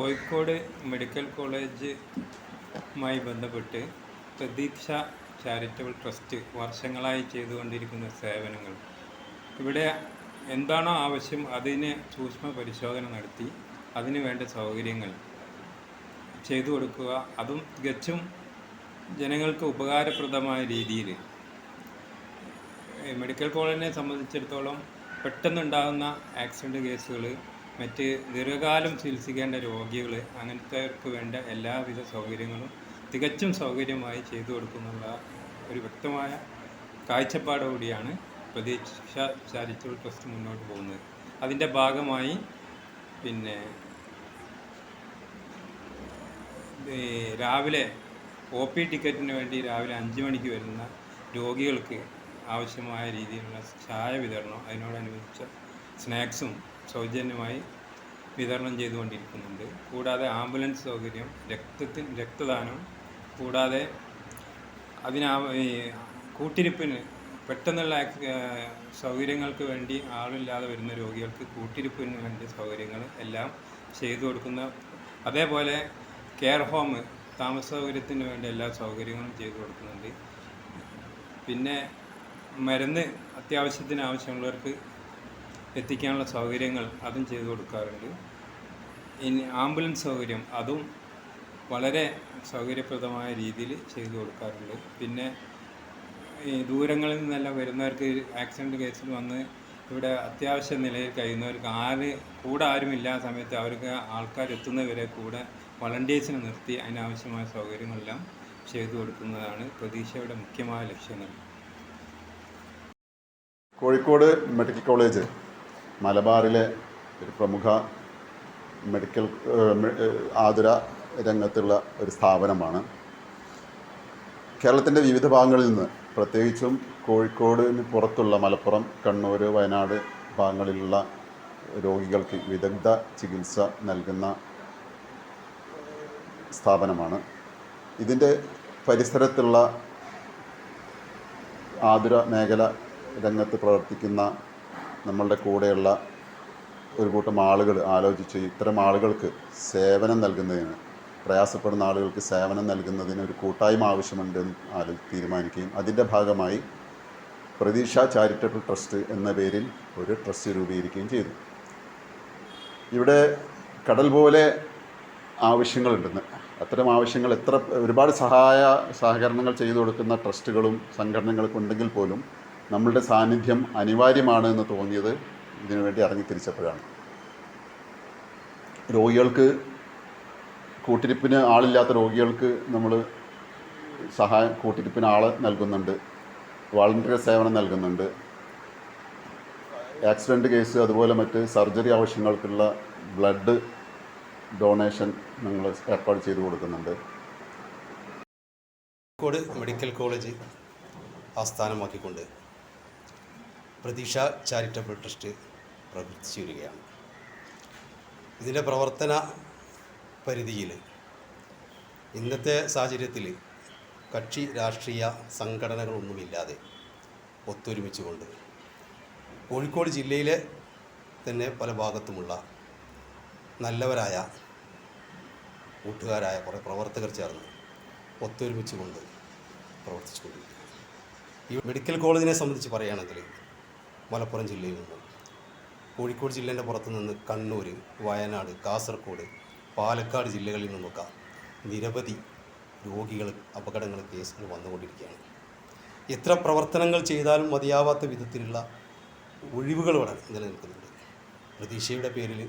Kozhikode medical കോളേജുമായി ബന്ധപ്പെട്ട് പ്രതീക്ഷ charitable trust വർഷങ്ങളായി ചെയ്തുകൊണ്ടിരിക്കുന്ന സേവനങ്ങൾ. ഇവിടെ എന്താണോ ആവശ്യം അതിന് സൂക്ഷ്മ പരിശോധന നടത്തി അതിന് വേണ്ട സൗകര്യങ്ങൾ ചെയ്തു കൊടുക്കുക. അതും തികച്ചും ജനങ്ങൾക്ക് ഉപകാരപ്രദമായ രീതിയിൽ. മെഡിക്കൽ കോളേജിനെ സംബന്ധിച്ചിടത്തോളം പെട്ടെന്നുണ്ടാകുന്ന ആക്സിഡന്റ് കേസുകൾ മറ്റ് ദീർഘകാലം ചികിത്സിക്കേണ്ട രോഗികൾ അങ്ങനത്തെവർക്ക് വേണ്ട എല്ലാവിധ സൗകര്യങ്ങളും തികച്ചും സൗകര്യമായി ചെയ്തു കൊടുക്കുന്നുള്ള ഒരു വ്യക്തമായ കാഴ്ചപ്പാടോടുകൂടിയാണ് പ്രതീക്ഷ ചാരിറ്റബിൾ ട്രസ്റ്റ് മുന്നോട്ട് പോകുന്നത്. അതിന്റെ ഭാഗമായി പിന്നെ രാവിലെ ഒ പി ടിക്കറ്റിന് വേണ്ടി രാവിലെ അഞ്ച് മണിക്ക് വരുന്ന രോഗികൾക്ക് ആവശ്യമായ രീതിയിലുള്ള ചായ വിതരണം അതിനോടനുബന്ധിച്ച സ്നാക്സും സൗജന്യമായി വിതരണം ചെയ്തുകൊണ്ടിരിക്കുന്നുണ്ട്. കൂടാതെ ആംബുലൻസ് സൗകര്യം രക്തത്തിൽ രക്തദാനം കൂടാതെ അതിനാ കൂട്ടിരിപ്പിന് പെട്ടെന്നുള്ള സൗകര്യങ്ങൾക്ക് വേണ്ടി ആളില്ലാതെ വരുന്ന രോഗികൾക്ക് കൂട്ടിരിപ്പിന് വേണ്ടി സൗകര്യങ്ങൾ എല്ലാം ചെയ്തു കൊടുക്കുന്ന അതേപോലെ കെയർ ഹോം താമസ സൗകര്യത്തിന് വേണ്ടി എല്ലാ സൗകര്യങ്ങളും ചെയ്തു കൊടുക്കുന്നുണ്ട്. പിന്നെ മരുന്ന് അത്യാവശ്യത്തിന് ആവശ്യമുള്ളവർക്ക് എത്തിക്കാനുള്ള സൗകര്യങ്ങൾ അതും ചെയ്തു കൊടുക്കാറുണ്ട്. ഇനി ആംബുലൻസ് സൗകര്യം അതും വളരെ സൗകര്യപ്രദമായ രീതിയിൽ ചെയ്തു കൊടുക്കാറുണ്ട്. പിന്നെ ഈ ദൂരങ്ങളിൽ നിന്നെല്ലാം വരുന്നവർക്ക് ആക്സിഡന്റ് കേസിൽ വന്ന് ഇവിടെ അത്യാവശ്യ നിലയിൽ കഴിയുന്നവർക്ക് ആര് കൂടെ ആരുമില്ലാത്ത സമയത്ത് അവർക്ക് ആൾക്കാർ എത്തുന്നവരെ കൂടെ വളണ്ടിയേഴ്സിനെ നിർത്തി അതിനാവശ്യമായ സൗകര്യങ്ങളെല്ലാം ചെയ്തു കൊടുക്കുന്നതാണ് പ്രതീക്ഷയുടെ മുഖ്യമായ ലക്ഷ്യങ്ങൾ കോഴിക്കോട് മെഡിക്കൽ കോളേജ് മലബാറിലെ ഒരു പ്രമുഖ മെഡിക്കൽ ആതുര രംഗത്തുള്ള ഒരു സ്ഥാപനമാണ്. കേരളത്തിന്റെ വിവിധ ഭാഗങ്ങളിൽ നിന്ന് പ്രത്യേകിച്ചും കോഴിക്കോടിന് പുറത്തുള്ള മലപ്പുറം കണ്ണൂർ വയനാട് ഭാഗങ്ങളിലുള്ള രോഗികൾക്ക് വിദഗ്ധ ചികിത്സ നൽകുന്ന സ്ഥാപനമാണ്. ഇതിന്റെ പരിസരത്തുള്ള ആതുര മേഖല രംഗത്ത് പ്രവർത്തിക്കുന്ന നമ്മളുടെ കൂടെയുള്ള ഒരു കൂട്ടം ആളുകൾ ആലോചിച്ച് ഇത്തരം ആളുകൾക്ക് സേവനം നൽകുന്നതിന് പ്രയാസപ്പെടുന്ന ആളുകൾക്ക് സേവനം നൽകുന്നതിന് ഒരു കൂട്ടായ്മ ആവശ്യമുണ്ടെന്ന് ആലോ തീരുമാനിക്കുകയും അതിന്റെ ഭാഗമായി പ്രതീക്ഷ ചാരിറ്റബിൾ ട്രസ്റ്റ് എന്ന പേരിൽ ഒരു ട്രസ്റ്റ് രൂപീകരിക്കുകയും ചെയ്തു. ഇവിടെ കടൽ പോലെ ആവശ്യങ്ങളുണ്ടെന്ന്. അത്തരം ആവശ്യങ്ങൾ എത്ര ഒരുപാട് സഹായ സഹകരണങ്ങൾ ചെയ്തു കൊടുക്കുന്ന ട്രസ്റ്റുകളും സംഘടനകളൊക്കെ ഉണ്ടെങ്കിൽ പോലും നമ്മളുടെ സാന്നിധ്യം അനിവാര്യമാണ് എന്ന് തോന്നിയത് ഇതിനുവേണ്ടി ഇറങ്ങി തിരിച്ചപ്പോഴാണ്. രോഗികൾക്ക് കൂട്ടിരിപ്പിന് ആളില്ലാത്ത രോഗികൾക്ക് നമ്മൾ സഹായം കൂട്ടിരിപ്പിന് ആൾ നൽകുന്നുണ്ട്. വാളണ്ടിയർ സേവനം നൽകുന്നുണ്ട്. ആക്സിഡന്റ് കേസ് അതുപോലെ മറ്റ് സർജറി ആവശ്യങ്ങൾക്കുള്ള ബ്ലഡ് ഡൊണേഷൻ ഞങ്ങൾ ഏർപ്പാട് ചെയ്തു കൊടുക്കുന്നുണ്ട്. കോഴിക്കോട് മെഡിക്കൽ കോളേജ് ആസ്ഥാനമാക്കിക്കൊണ്ട് പ്രതീക്ഷ ചാരിറ്റബിൾ ട്രസ്റ്റ് പ്രവർത്തിച്ചു വരികയാണ് ഇതിന്റെ പ്രവർത്തന പരിധിയിൽ ഇന്നത്തെ സാഹചര്യത്തിൽ കക്ഷി രാഷ്ട്രീയ സംഘടനകളൊന്നുമില്ലാതെ ഒത്തൊരുമിച്ചുകൊണ്ട് കോഴിക്കോട് ജില്ലയിലെ തന്നെ പല ഭാഗത്തുമുള്ള നല്ലവരായ കൂട്ടുകാരായ കുറേ പ്രവർത്തകർ ചേർന്ന് ഒത്തൊരുമിച്ചുകൊണ്ട് പ്രവർത്തിച്ചുകൊണ്ടിരിക്കുക ഈ മെഡിക്കൽ കോളേജിനെ സംബന്ധിച്ച് പറയുകയാണെങ്കിൽ മലപ്പുറം ജില്ലയിൽ നിന്നും. കോഴിക്കോട് ജില്ലേന്റെ പുറത്തുനിന്ന് കണ്ണൂർ വയനാട് കാസർഗോഡ് പാലക്കാട് ജില്ലകളിൽ നിന്നൊക്കെ നിരവധി രോഗികൾ അപകടങ്ങൾ കേസുകൾ വന്നുകൊണ്ടിരിക്കുകയാണ്. എത്ര പ്രവർത്തനങ്ങൾ ചെയ്താലും മതിയാവാത്ത വിധത്തിലുള്ള ഒഴിവുകൾ ഇവിടെ നിലനിൽക്കുന്നുണ്ട് പ്രതീക്ഷയുടെ പേരിൽ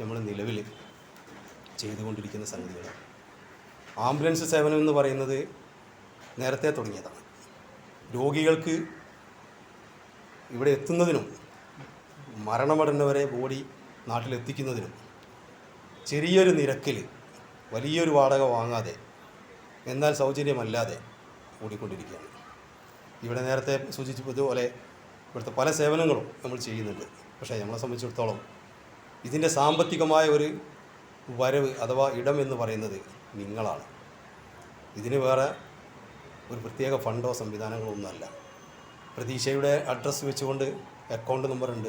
നമ്മൾ നിലവിൽ ചെയ്തുകൊണ്ടിരിക്കുന്ന സംഗതികളാണ് ആംബുലൻസ് സേവനം എന്ന് പറയുന്നത് നേരത്തെ തുടങ്ങിയതാണ്. രോഗികൾക്ക് ഇവിടെ എത്തുന്നതിനും മരണമടഞ്ഞവരെ ബോഡി നാട്ടിലെത്തിക്കുന്നതിനും ചെറിയൊരു നിരക്കിൽ വലിയൊരു വാടക വാങ്ങാതെ എന്നാൽ സൗജന്യമല്ലാതെ ഓടിക്കൊണ്ടിരിക്കുകയാണ്. ഇവിടെ നേരത്തെ സൂചിപ്പിച്ചതുപോലെ ഇവിടുത്തെ പല സേവനങ്ങളും നമ്മൾ ചെയ്യുന്നുണ്ട്. പക്ഷേ നമ്മളെ സംബന്ധിച്ചിടത്തോളം ഇതിന്റെ സാമ്പത്തികമായ ഒരു വരവ് അഥവാ ഇടം എന്ന് പറയുന്നത് നിങ്ങളാണ്. ഇതിന് വേറെ ഒരു പ്രത്യേക ഫണ്ടോ സംവിധാനങ്ങളോ ഒന്നുമല്ല. പ്രതീക്ഷയുടെ അഡ്രസ്സ് വെച്ചുകൊണ്ട് അക്കൗണ്ട് നമ്പർ ഉണ്ട്.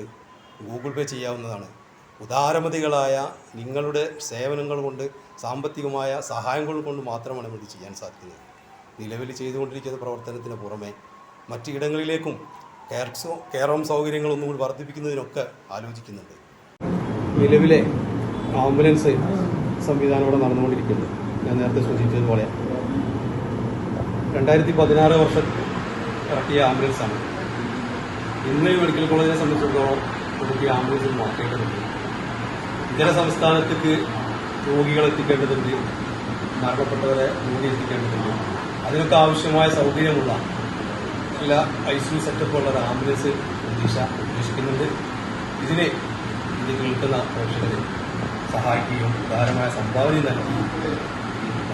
ഗൂഗിൾ പേ ചെയ്യാവുന്നതാണ്. ഉദാരമതികളായ നിങ്ങളുടെ സേവനങ്ങൾ കൊണ്ട് സാമ്പത്തികമായ സഹായങ്ങൾ കൊണ്ട് മാത്രമാണ് ഇത് ചെയ്യാൻ സാധിക്കുന്നത്. നിലവിൽ ചെയ്തുകൊണ്ടിരിക്കുന്ന പ്രവർത്തനത്തിന് പുറമെ മറ്റിടങ്ങളിലേക്കും കെയർസോ കെയർ ഹോം സൗകര്യങ്ങളൊന്നും കൂടി വർദ്ധിപ്പിക്കുന്നതിനൊക്കെ ആലോചിക്കുന്നുണ്ട്. നിലവിലെ ആംബുലൻസ് സംവിധാനം ഇവിടെ നടന്നുകൊണ്ടിരിക്കുന്നത് ഞാൻ നേരത്തെ സൂചിപ്പിച്ചതുപോലെ. രണ്ടായിരത്തി പതിനാറ് വർഷം ഇറക്കിയ ആംബുലൻസാണ് ഇന്ന് ഈ മെഡിക്കൽ കോളേജിനെ സംബന്ധിച്ചിടത്തോളം പുതുക്കിയ ആംബുലൻസ് മാറ്റേണ്ടതുണ്ട്. ഇതര സംസ്ഥാനത്തേക്ക് രോഗികൾ എത്തിക്കേണ്ടതുണ്ട് മരണപ്പെട്ടവരെ രോഗി എത്തിക്കേണ്ടതുണ്ട്. അതിനൊക്കെ ആവശ്യമായ സൗകര്യമുള്ള എല്ലാ ഐ സി സെറ്റപ്പുള്ള ഒരു ആംബുലൻസ് പ്രതീക്ഷ ഉദ്ദേശിക്കുന്നുണ്ട്. ഇതിന് ഇത് കേൾക്കുന്ന പ്രേക്ഷകരെ സഹായിക്കുകയും ഉദാരമായ സംഭാവനയും നൽകി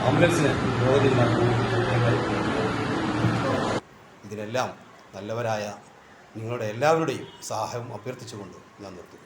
ആംബുലൻസിന് പുരോഗതി ഇതിനെല്ലാം നല്ലവരായ നിങ്ങളുടെ എല്ലാവരുടെയും സഹായം അഭ്യർത്ഥിച്ചുകൊണ്ട് ഞാൻ നിർത്തുന്നു.